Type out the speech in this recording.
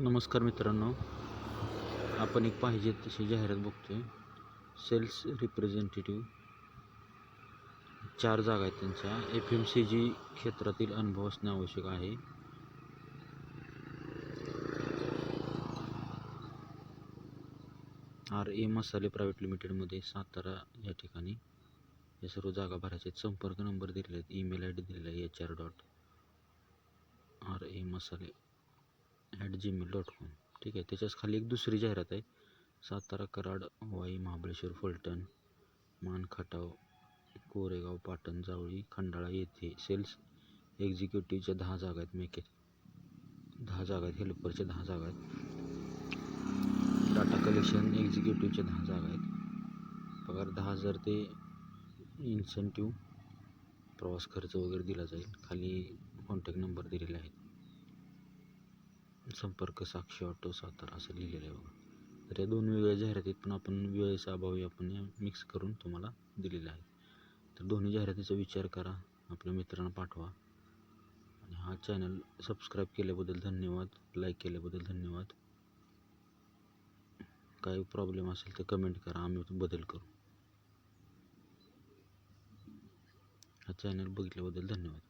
नमस्कार मित्रांनो. आपण एक पाहिजे तशी जाहिरात बघतोय. Sales representative. चार जागा आहेत त्यांच्या. एफ एम सी जी क्षेत्रातील अनुभव असणे आवश्यक आहे. आर ए मसाले प्रायव्हेट लिमिटेडमध्ये सातारा या ठिकाणी या सर्व जागा भरायच्या आहेत. संपर्क नंबर दिलेले आहेत ईमेल आय डी दिलेला आहे. H R dot R A मसाले. ॲट जीमेल डॉट कॉम ठीक आहे त्याच्याच खाली एक दुसरी जाहिरात आहे. सातारा कराड वाई महाबळेश्वर फलटण मान खटाव कोरेगाव पाटण जावळी खंडाळा येथे सेल्स एक्झिक्युटिव्हच्या दहा जागा आहेत. मेके दहा जागा आहेत हेल्परच्या दहा जागा आहेत. डाटा कलेक्शन एक्झिक्युटिव्हच्या दहा जागा आहेत. पगार दहा हजार ते इन्सेंटिव्ह प्रवास खर्च वगैरे दिला जाईल. खाली कॉन्टॅक्ट नंबर दिलेले आहेत संपर्क साक्षी ऑटो सातारा असं लिहिलेलं आहे बघा. तर या दोन वेगळ्या जाहिरातीत पण आपण वेळेचा अभावी आपण या मिक्स करून तुम्हाला दिलेल्या आहेत. तर दोन्ही जाहिरातीचा विचार करा आपल्या मित्रांना पाठवा. आणि हा चॅनल सबस्क्राईब केल्याबद्दल धन्यवाद लाईक केल्याबद्दल धन्यवाद. काही प्रॉब्लेम असेल तर कमेंट करा आम्ही बदल करू. हा चॅनल बघितल्याबद्दल धन्यवाद.